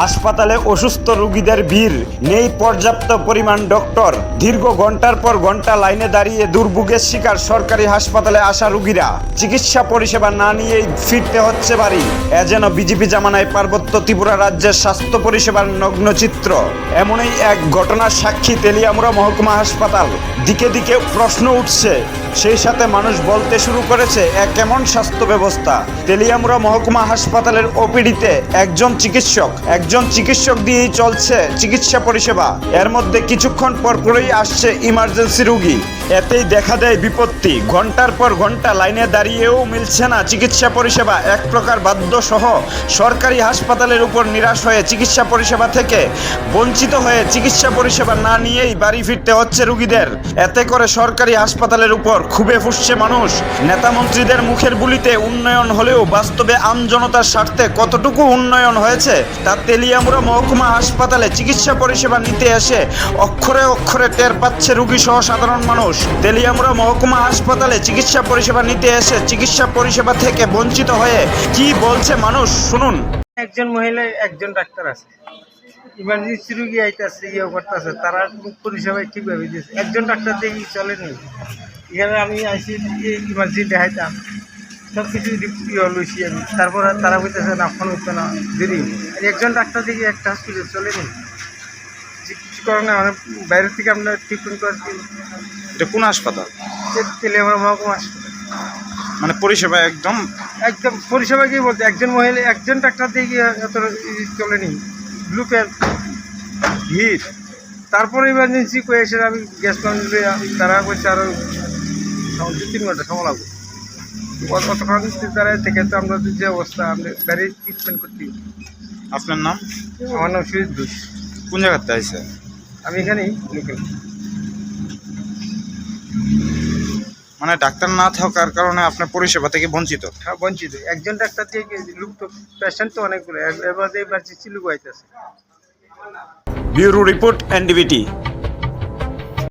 হাসপাতালে অসুস্থ রুগীদের ভিড়, নেই পর্যাপ্ত পরিমাণ ডক্টর। দীর্ঘ ঘণ্টার পর ঘণ্টা লাইনে দাঁড়িয়ে দুর্ভোগের শিকার সরকারি হাসপাতালে আসা রুগীরা। চিকিৎসা পরিষেবা না নিয়েই ফিরতে হচ্ছে বাড়ি। এ যেন বিজেপি জামানায় পার্বত্য ত্রিপুরা রাজ্যের স্বাস্থ্য পরিষেবার নগ্ন চিত্র। এমনই এক ঘটনার সাক্ষী তেলিয়ামুড়া মহকুমা হাসপাতাল। দিকে দিকে প্রশ্ন উঠছে, সেই সাথে মানুষ বলতে শুরু করেছে এক কেমন স্বাস্থ্য ব্যবস্থা? তেলিয়ামুড়া মহকুমা হাসপাতালের ওপিডিতে একজন চিকিৎসক একজন চিকিৎসক দিয়েই চলছে চিকিৎসা পরিষেবা। এর মধ্যে কিছুক্ষণ পর পরই আসছে ইমার্জেন্সি রোগী। এতেই দেখা দেয় বিপত্তি। ঘণ্টার পর ঘণ্টা লাইনে দাঁড়িয়েও মিলছে না চিকিৎসা পরিষেবা। এক প্রকার বাধ্য সহ সরকারি হাসপাতালের উপর নিরাশ হয়ে চিকিৎসা পরিষেবা থেকে বঞ্চিত হয়ে চিকিৎসা পরিষেবা না নিয়েই বাড়ি ফিরতে হচ্ছে রুগীদের। এতে করে সরকারি হাসপাতালের উপর খুবই ফুসছে মানুষ। নেতামন্ত্রীদের মুখের বুলিতে উন্নয়ন হলেও বাস্তবে আমজনতার স্বার্থে কতটুকু উন্নয়ন হয়েছে, তা তেলিয়ামুড়া মহকুমা হাসপাতালে চিকিৎসা পরিষেবা নিতে এসে অক্ষরে অক্ষরে টের পাচ্ছে রোগী সহ সাধারণ মানুষ। তেলিয়ামুড়া মহকুমা হাসপাতালে চিকিৎসা পরিষেবা নিতে এসে চিকিৎসা পরিষেবা থেকে বঞ্চিত হয়ে কি বলছে মানুষ? শুনুন। একজন মহিলা, একজন ডাক্তার আছে। ইমার্জেন্সি রুগী আইতেছে ইয়ে করতেছে। তারা পরিষেবায় ঠিকভাবে দিয়েছে। একজন ডাক্তার কি চলেনি এখানে আমি আইসি ইমার্জেন্সি দেখাইতাম। সব কিছু ইয়ে লইছি আমি। তারপর তারা বলতেছে না, ফোন হইতো না, দেরি একজন ডাক্তার দিয়ে একটা হসপিটাল চলেনি কিছু কারণে মানে বাইরে থেকে আমরা ট্রিটমেন্ট করছি এটা কোন হাসপাতাল? মহকুমা মানে পরিষেবা একদম? একদম পরিষেবা কি বলতে একজন মহিলা একজন ডাক্তার দিয়ে গিয়ে এত চলেনি। গ্লুকের ভিড়? তারপরে ইমার্জেন্সি করে এসে আমি গ্যাস পাউন্ডে তারা বলছে আরও দু তিন ঘণ্টা সময় লাগবে। কতক্ষণ দাঁড়ায় থেকে তো আমরা যে অবস্থা আমরা গাড়ি ট্রিটমেন্ট করতে আপনার নাম? আমার নাম সুজিত ঘোষ। কোন জায়গাতে আছে আমি এখানেই লোকেল মানে ডাক্তার না থাকার কারণে আপনার পরিষেবা থেকে বঞ্চিত? হ্যাঁ বঞ্চিত। একজন ডাক্তার থেকে লুক তো পেশেন্ট তো অনেকগুলো। এবার এবার লোক আইতেছে ব্যুরো রিপোর্ট এনডিবিটি।